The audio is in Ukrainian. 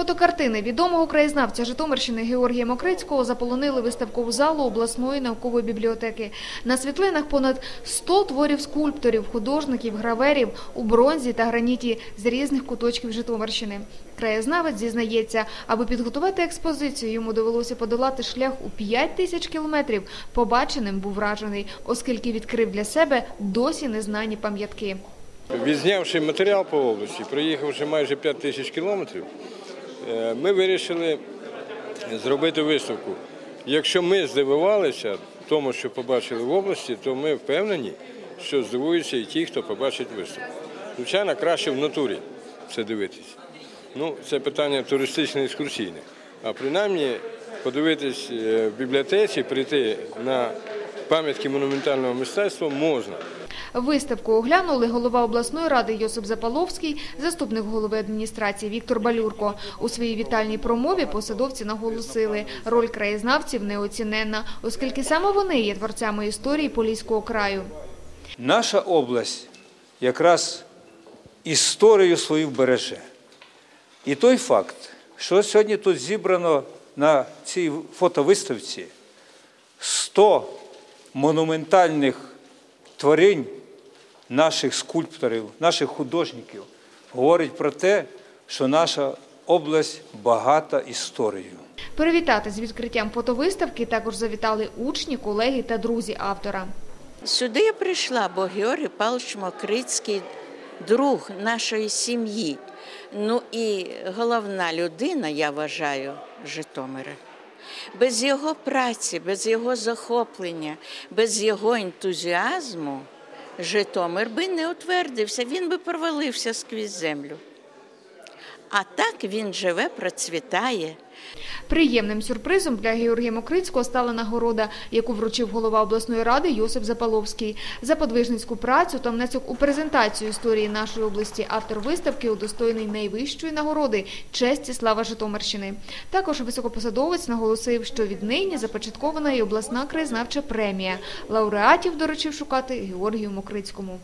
Фотокартини відомого краєзнавця Житомирщини Георгія Мокрицького заполонили виставкову залу обласної наукової бібліотеки. На світлинах понад 100 творів скульпторів, художників, граверів у бронзі та граніті з різних куточків Житомирщини. Краєзнавець зізнається, аби підготувати експозицію, йому довелося подолати шлях у 5 тисяч кілометрів. Побаченим був вражений, оскільки відкрив для себе досі незнані пам'ятки. Відзнявши матеріал по області, проїхавши майже 5 тисяч кілометрів, ми вирішили зробити виставку. Якщо ми здивувалися тому, що побачили в області, то ми впевнені, що здивуються і ті, хто побачить виставку. Звичайно, краще в натурі це дивитись. Ну, це питання туристичне екскурсійне. А принаймні подивитись е, в бібліотеці, прийти на пам'ятки монументального мистецтва можна. Виставку оглянули голова обласної ради Йосип Запаловський, заступник голови адміністрації Віктор Балюрко. У своїй вітальній промові посадовці наголосили, роль краєзнавців неоціненна, оскільки саме вони є творцями історії Поліського краю. Наша область якраз історію свою береже. І той факт, що сьогодні тут зібрано на цій фотовиставці 100 монументальних творінь наших скульпторів, наших художників, говорить про те, що наша область багата історією. Привітати з відкриттям фотовиставки також завітали учні, колеги та друзі автора. Сюди я прийшла, бо Георгій Павлович Мокрицький друг нашої сім'ї. Ну і головна людина, я вважаю, Житомира. Без його праці, без його захоплення, без його ентузіазму Житомир би не утвердився, він би провалився сквізь землю. А так він живе, процвітає. Приємним сюрпризом для Георгія Мокрицького стала нагорода, яку вручив голова обласної ради Йосип Запаловський. За подвижницьку працю та внесок у презентацію історії нашої області автор виставки удостоєний найвищої нагороди честь і слава Житомирщини. Також високопосадовець наголосив, що віднині започаткована і обласна краєзнавча премія. Лауреатів доручив шукати Георгію Мокрицькому.